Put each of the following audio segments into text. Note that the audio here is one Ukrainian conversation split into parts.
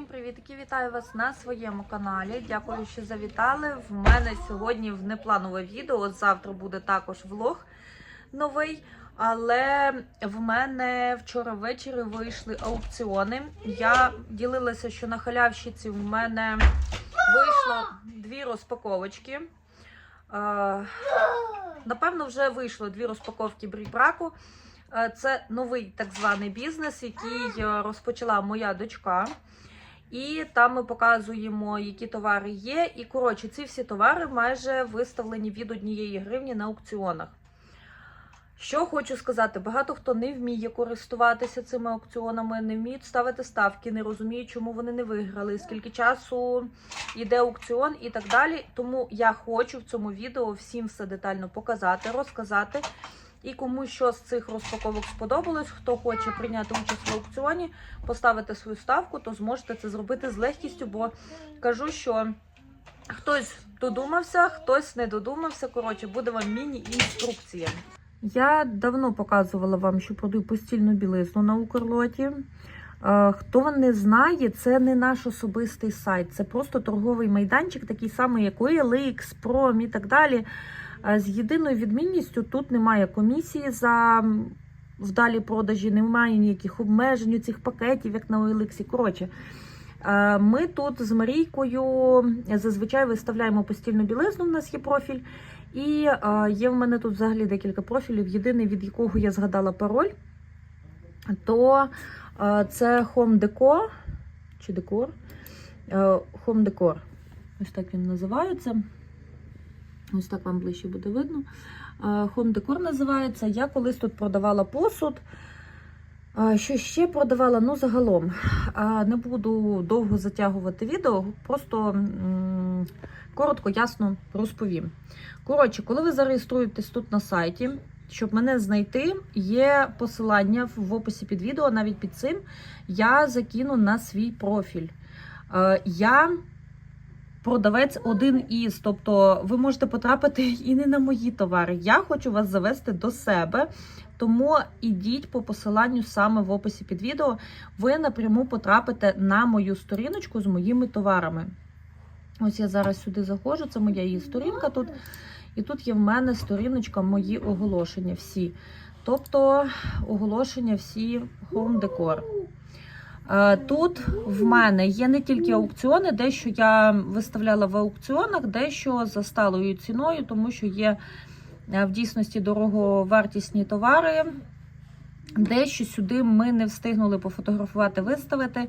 Всім привітки! Вітаю вас на своєму каналі. Дякую, що завітали. В мене сьогодні внепланове відео. От завтра буде також влог новий. Але в мене вчора ввечері вийшли аукціони. Я ділилася, що на халявщиці в мене вийшло дві розпаковочки. Е, Напевно, вже вийшло дві розпаковки брібраку. Е, Це новий так званий бізнес, який е, розпочала моя дочка. І там ми показуємо, які товари є. І, коротше, ці всі товари майже виставлені від однієї гривні на аукціонах. Що хочу сказати, багато хто не вміє користуватися цими аукціонами, не вміють ставити ставки, не розуміють, чому вони не виграли, скільки часу йде аукціон і так далі. Тому я хочу в цьому відео всім все детально показати, розказати. І кому що з цих розпаковок сподобалось, хто хоче прийняти участь в аукціоні, поставити свою ставку, то зможете це зробити з легкістю, бо кажу, що хтось додумався, хтось не додумався. Коротше, буде вам міні-інструкція. Я давно показувала вам, що продаю постільну білизну на Укрлоті. Е, Хто не знає, це не наш особистий сайт, це просто торговий майданчик, такий самий, як OLX, Prom і так далі. З єдиною відмінністю тут немає комісії за вдалі продажі, немає ніяких обмежень у цих пакетів, як на OLX. Коротше, е, ми тут з Марійкою зазвичай виставляємо постільну білизну. У нас є профіль. І е, є в мене тут взагалі декілька профілів. Єдиний, від якого я згадала пароль, то е, це Home Decor чи Decor. Home Decor. Ось так він називається. Ось так вам ближче буде видно. Е, Home Decor називається. Я колись тут продавала посуд. Е, Що ще продавала? Ну, загалом. Е, Не буду довго затягувати відео, просто коротко, ясно розповім. Коротше, коли ви зареєструєтесь тут на сайті, щоб мене знайти, є посилання в описі під відео, навіть під цим я закину на свій профіль. Я продавець один із, тобто ви можете потрапити і не на мої товари. Я хочу вас завести до себе. Тому ідіть по посиланню саме в описі під відео. Ви напряму потрапите на мою сторіночку з моїми товарами. Ось я зараз сюди заходжу, це моя її сторінка тут. І тут є в мене сторіночка мої оголошення всі. Тобто оголошення всі. Е, Тут в мене є не тільки аукціони, дещо я виставляла в аукціонах, дещо за сталою ціною, тому що є е, в дійсності дороговартісні товари. Дещо сюди ми не встигнули пофотографувати, виставити,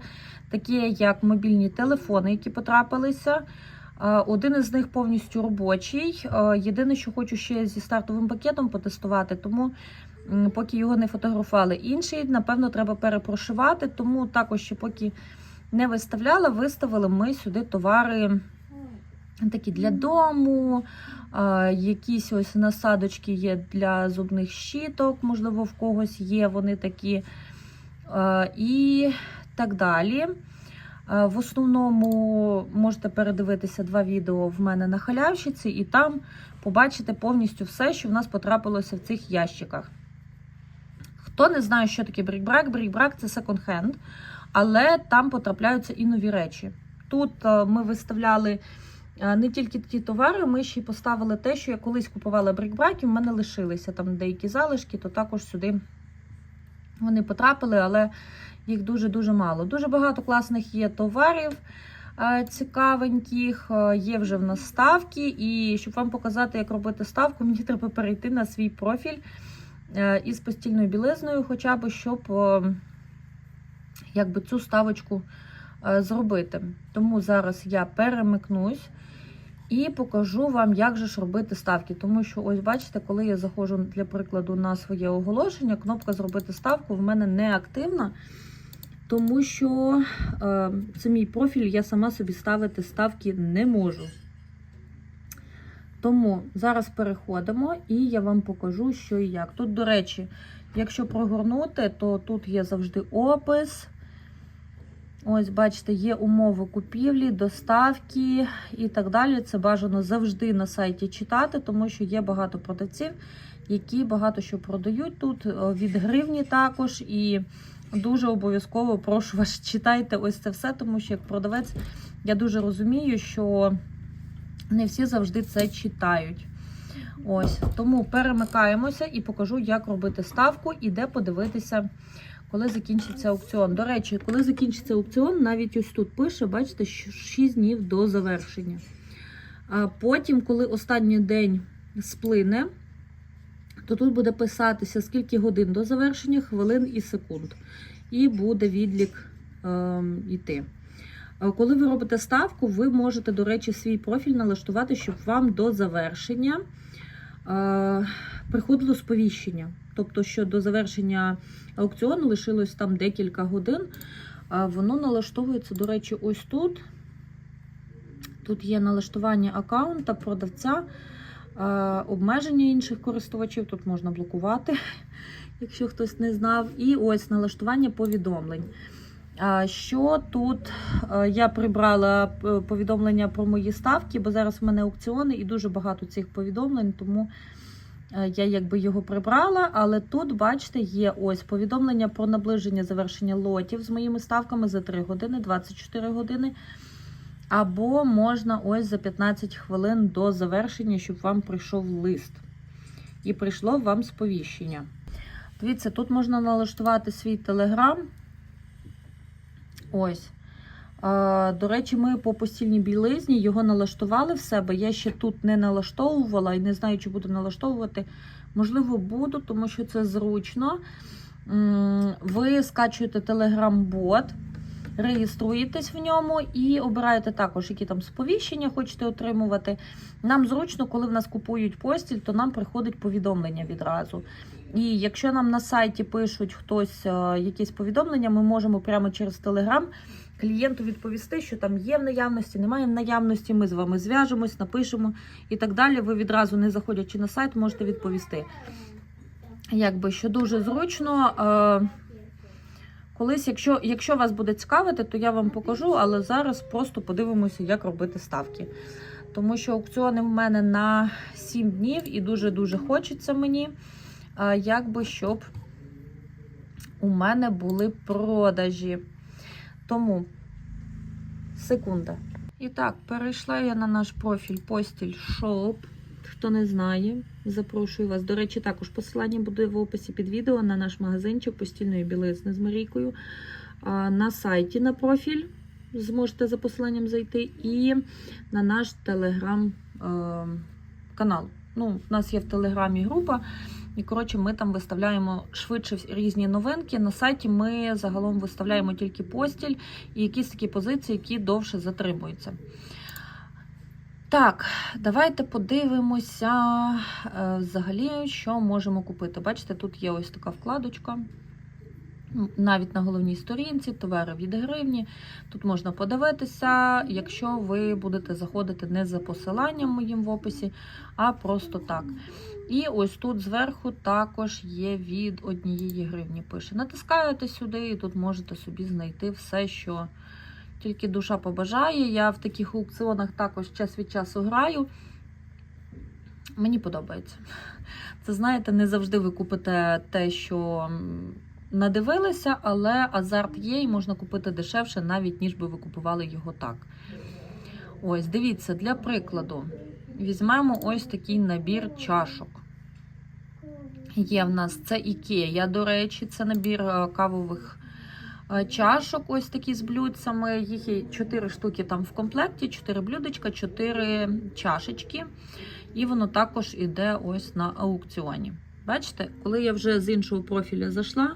такі як мобільні телефони, які потрапилися. Е, Один із них повністю робочий. Е, Єдине, що хочу ще зі стартовим пакетом потестувати, тому поки його не фотографували. Інший, напевно, треба перепрошивати, тому також ще поки не виставляла, виставили ми сюди товари такі для дому, якісь ось насадочки є для зубних щіток, можливо, в когось є вони такі. І так далі. В основному можете передивитися два відео в мене на халявщиці, і там побачите повністю все, що в нас потрапилося в цих ящиках. Хто не знає, що таке брікбрак, брікбрак це секонд-хенд, але там потрапляються і нові речі. Тут е, ми виставляли е, не тільки ті товари, ми ще й поставили те, що я колись купувала брікбрак, і в мене лишилися там деякі залишки, то також сюди вони потрапили, але їх дуже-дуже мало. Дуже багато класних є товарів е, цікавеньких, є вже в нас ставки. І щоб вам показати, як робити ставку, мені треба перейти на свій профіль із постільною білизною, хоча б щоб е, якби цю ставочку е, зробити. Тому зараз я перемикнусь. І покажу вам, як же ж робити ставки. Тому що, ось бачите, коли я заходжу, для прикладу, на своє оголошення, кнопка Зробити ставку в мене не активна, тому що е, це мій профіль, я сама собі ставити ставки не можу. Тому зараз переходимо і я вам покажу, що і як. Тут, до речі, якщо прогорнути, то тут є завжди опис. Ось, бачите, є умови купівлі, доставки і так далі. Це бажано завжди на сайті читати, тому що є багато продавців, які багато що продають тут. е, Від гривні також і дуже обов'язково прошу вас читайте ось це все, тому що як продавець я дуже розумію, що не всі завжди це читають. Ось тому перемикаємося і покажу, як робити ставку і де подивитися, коли закінчиться аукціон. До речі, коли закінчиться аукціон, навіть ось тут пише, бачите, 6 днів до завершення. А потім, коли останній день сплине, то тут буде писатися, скільки годин до завершення, хвилин і секунд. І буде відлік е, йти. Е, Коли ви робите ставку, ви можете, до речі, свій профіль налаштувати, щоб вам до завершення е, приходило сповіщення. Тобто, що до завершення аукціону лишилось там декілька годин. Воно налаштовується, до речі, ось тут. Тут є налаштування аккаунта, продавця, е, обмеження інших користувачів. Тут можна блокувати, якщо хтось не знав. І ось налаштування повідомлень. Що тут Е, я прибрала е, повідомлення про мої ставки, бо зараз в мене аукціони і дуже багато цих повідомлень, тому е, я якби його прибрала. Але тут, бачите, є ось повідомлення про наближення завершення лотів з моїми ставками за 3 години, 24 години. Або можна ось за 15 хвилин до завершення, щоб вам прийшов лист. І прийшло вам сповіщення. Дивіться, тут можна налаштувати свій телеграм. Ось. До речі, ми по постільній білизні його налаштували в себе. Я ще тут не налаштовувала і не знаю, чи буду налаштовувати. Можливо, буду, тому що це зручно. Ви скачуєте Telegram-бот, реєструєтесь в ньому і обираєте також, які там сповіщення хочете отримувати. Нам зручно, коли в нас купують постіль, то нам приходить повідомлення відразу. І якщо нам на сайті пишуть хтось е, якісь повідомлення, ми можемо прямо через Telegram клієнту відповісти, що там є в наявності, немає в наявності. Ми з вами зв'яжемось, напишемо і так далі. Ви відразу, не заходячи на сайт, можете відповісти. Якби що дуже зручно. Е, Колись, якщо, якщо вас буде цікавити, то я вам покажу, але зараз просто подивимося, як робити ставки. Тому що аукціони в мене на 7 днів і дуже-дуже хочеться мені, якби щоб у мене були продажі. Тому секунда. І так, перейшла я на наш профіль Постіль Shop. Хто не знає, запрошую вас. До речі, також посилання буде в описі під відео на наш магазинчик постільної білизни з Марійкою. На сайті на профіль зможете за посиланням зайти, і на наш телеграм-канал. Ну, У нас є в телеграмі група. І, коротше, ми там виставляємо швидше різні новинки. На сайті ми загалом виставляємо тільки постіль і якісь такі позиції, які довше затримуються. Так, давайте подивимося е, взагалі, що можемо купити. Бачите, тут є ось така вкладочка. Навіть на головній сторінці товари від гривні. Тут можна подивитися, якщо ви будете заходити не за посиланням моїм в описі, а просто так. І ось тут зверху також є від однієї гривні. Пише. Натискаєте сюди, і тут можете собі знайти все, що тільки душа побажає. Я в таких аукціонах також час від часу граю. Мені подобається. Це, знаєте, не завжди ви купите те, що надивилися, але азарт є і можна купити дешевше, навіть ніж би ви купували його так. Ось, дивіться, для прикладу, візьмемо ось такий набір чашок. Є в нас це Ікея, до речі, це набір е, кавових е, чашок, ось такі з блюдцями. Їх є 4 штуки там в комплекті, 4 блюдечка, 4 чашечки. І воно також іде ось на аукціоні. Бачите, коли я вже з іншого профіля зайшла,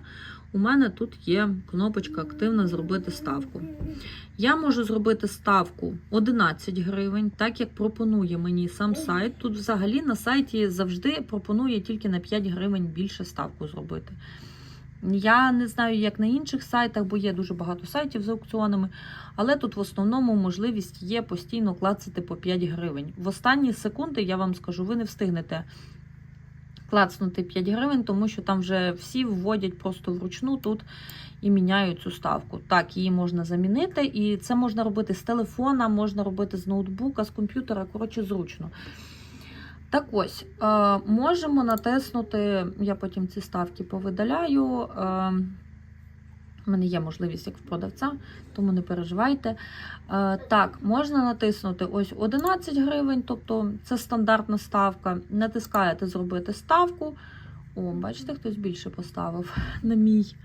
у мене тут є кнопочка Активно зробити ставку. Я можу зробити ставку 11 гривень, так як пропонує мені сам сайт. Тут взагалі на сайті завжди пропонує тільки на 5 гривень більше ставку зробити. Я не знаю, як на інших сайтах, бо є дуже багато сайтів з аукціонами, але тут в основному можливість є постійно клацати по 5 гривень. В останні секунди, я вам скажу, ви не встигнете клацнути 5 гривень, тому що там вже всі вводять просто вручну тут і міняють цю ставку. Так, її можна замінити, і це можна робити з телефона, можна робити з ноутбука, з комп'ютера, коротше, зручно. Так ось, е, можемо натиснути, я потім ці ставки повидаляю. У мене є можливість як в продавця, тому не переживайте. Е, так, можна натиснути ось 11 гривень, тобто це стандартна ставка. Натискаєте зробити ставку. О, бачите, хтось більше поставив на мій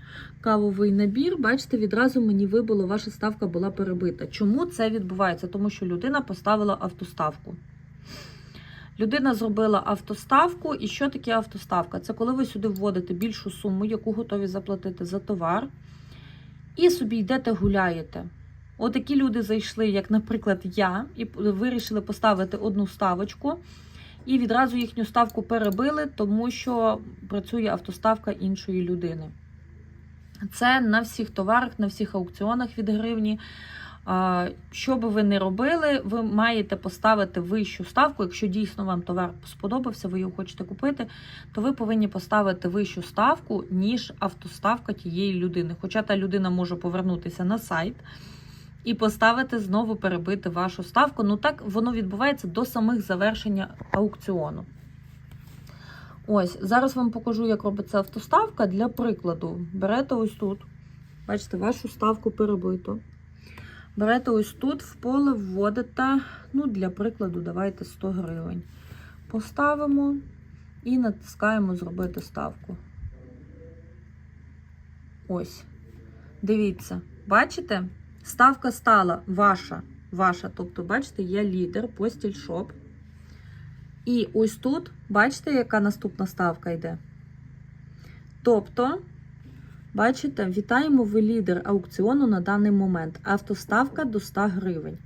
кавовий набір. Бачите, відразу мені вибило, ваша ставка була перебита. Чому це відбувається? Тому що людина поставила автоставку. Людина зробила автоставку. І що таке автоставка? Це коли ви сюди вводите більшу суму, яку готові заплатити за товар, і собі йдете гуляєте. Отакі люди зайшли, як, наприклад, я, і вирішили поставити одну ставочку, і відразу їхню ставку перебили, тому що працює автоставка іншої людини. Це на всіх товарах, на всіх аукціонах від гривні. Що би ви не робили, ви маєте поставити вищу ставку. Якщо дійсно вам товар сподобався, ви його хочете купити, то ви повинні поставити вищу ставку, ніж автоставка тієї людини. Хоча та людина може повернутися на сайт і поставити знову перебити вашу ставку. Ну так воно відбувається до самих завершення аукціону. Ось, зараз вам покажу, як робиться автоставка. Для прикладу, берете ось тут, бачите, вашу ставку перебито. Берете ось тут, в поле вводите, ну, для прикладу, давайте 100 гривень. Поставимо і натискаємо зробити ставку. Ось. Дивіться, бачите? Ставка стала ваша. Ваша. Тобто, бачите, є лідер, постіль шоп. І ось тут, бачите, яка наступна ставка йде? Тобто, бачите, вітаємо ви лідер аукціону на даний момент. Автоставка до 100 гривень.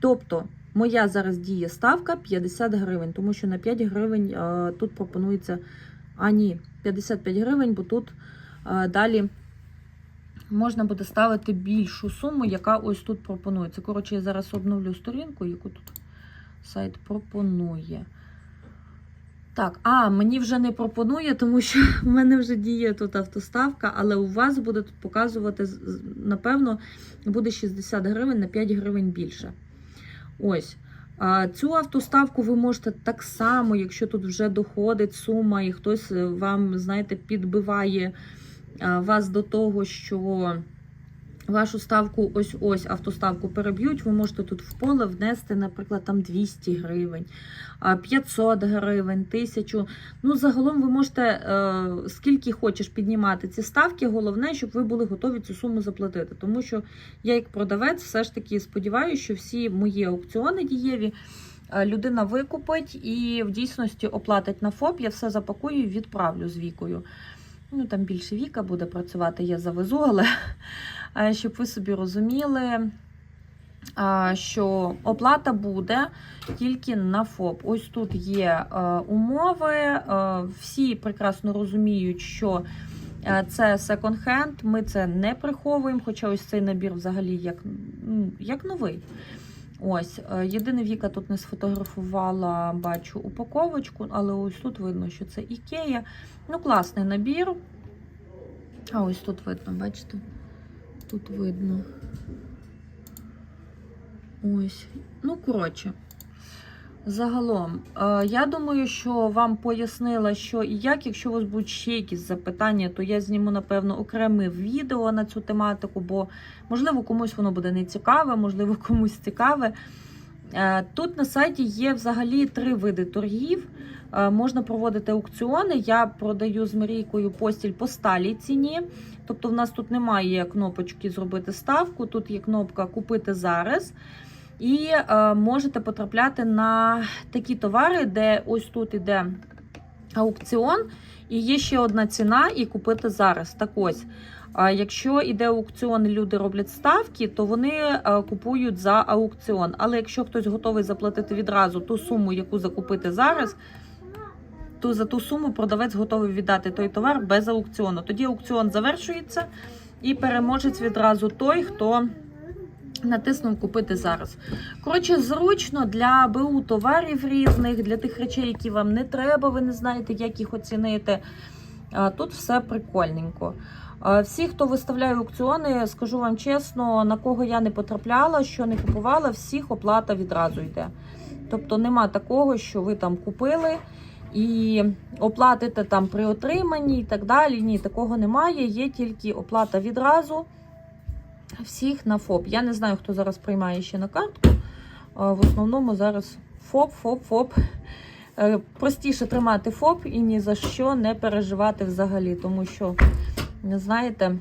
Тобто, моя зараз діє ставка 50 гривень, тому що на 5 гривень а, тут пропонується. А, ні, 55 гривень, бо тут а, далі можна буде ставити більшу суму, яка ось тут пропонується. Коротше, я зараз обновлю сторінку, яку тут сайт пропонує. Так, а, мені вже не пропонує, тому що в мене вже діє тут автоставка, але у вас буде тут показувати, напевно, буде 60 гривень на 5 гривень більше. Ось. Цю автоставку ви можете так само, якщо тут вже доходить сума, і хтось вам, знаєте, підбиває вас до того, що вашу ставку, ось ось автоставку переб'ють, ви можете тут в поле внести, наприклад, там 200 гривень, 500 гривень, 1000. Ну, загалом ви можете е, скільки хочеш піднімати ці ставки. Головне, щоб ви були готові цю суму заплатити. Тому що я, як продавець, все ж таки сподіваюся, що всі мої аукціони дієві. е, Людина викупить і в дійсності оплатить на ФОП, я все запакую і відправлю з вікою. Ну, там більше віка буде працювати, я завезу, але щоб ви собі розуміли, е, що оплата буде тільки на ФОП. Ось тут є е, умови. Всі прекрасно розуміють, що це секонд-хенд, ми це не приховуємо, хоча ось цей набір взагалі як, ну, як новий. Ось, єдине Віка тут не сфотографувала, бачу упаковочку, але ось тут видно, що це Ікея. Ну, класний набір. А ось тут видно, бачите? Тут видно. Ось. Ну, коротше. Загалом, е, я думаю, що вам пояснила, що і як, якщо у вас будуть ще якісь запитання, то я зніму, напевно, окреме відео на цю тематику, бо, можливо, комусь воно буде не цікаве, можливо, комусь цікаве. Е, Тут на сайті є взагалі три види торгів. Е, Можна проводити аукціони. Я продаю з Марійкою постіль по сталій ціні. Тобто, в нас тут немає кнопочки зробити ставку, тут є кнопка Купити зараз. І е, можете потрапляти на такі товари, де ось тут іде аукціон, і є ще одна ціна, і купити зараз. Так ось, якщо іде аукціон люди роблять ставки, то вони е, купують за аукціон. Але якщо хтось готовий заплатити відразу ту суму, яку закупити зараз, то за ту суму продавець готовий віддати той товар без аукціону. Тоді аукціон завершується, і переможець відразу той, хто. Натиснув купити зараз. Коротше, зручно для БУ товарів різних, для тих речей, які вам не треба, ви не знаєте, як їх оцінити. Тут все прикольненько. Всі, хто виставляє аукціони, скажу вам чесно, на кого я не потрапляла, що не купувала, всіх оплата відразу йде. Тобто нема такого, що ви там купили і оплатите там при отриманні і так далі. Ні, такого немає. Є тільки оплата відразу всіх на ФОП. Я не знаю, хто зараз приймає ще на картку. В основному зараз ФОП, ФОП, ФОП. Е, Простіше тримати ФОП і ні за що не переживати взагалі, тому що, знаєте,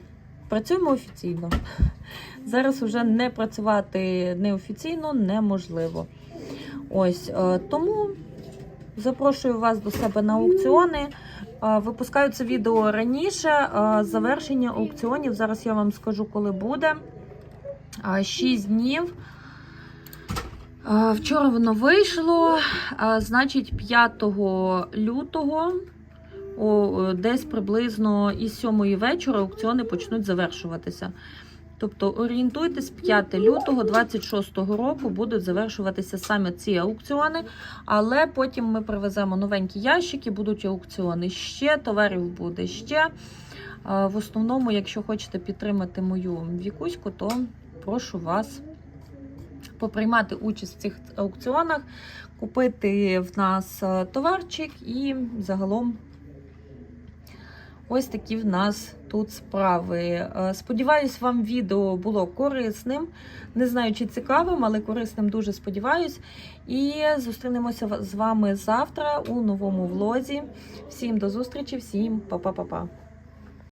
працюємо офіційно. Зараз вже не працювати неофіційно неможливо. Ось е, тому запрошую вас до себе на аукціони. Е, Випускаю це відео раніше. е, Завершення аукціонів. Зараз я вам скажу, коли буде. 6 днів. Вчора воно вийшло. Значить, 5 лютого, десь приблизно із 7 вечора аукціони почнуть завершуватися. Тобто орієнтуйтесь, 5 лютого 26-го року будуть завершуватися саме ці аукціони, але потім ми привеземо новенькі ящики, будуть аукціони ще, товарів буде ще. В основному, якщо хочете підтримати мою вікуську, то прошу вас поприймати участь в цих аукціонах, купити в нас е, товарчик і загалом ось такі в нас тут справи. Е, Сподіваюсь, вам відео було корисним. Не знаю, чи цікавим, але корисним дуже сподіваюсь. І зустрінемося з вами завтра у новому влозі. Всім до зустрічі, всім па-па-па-па.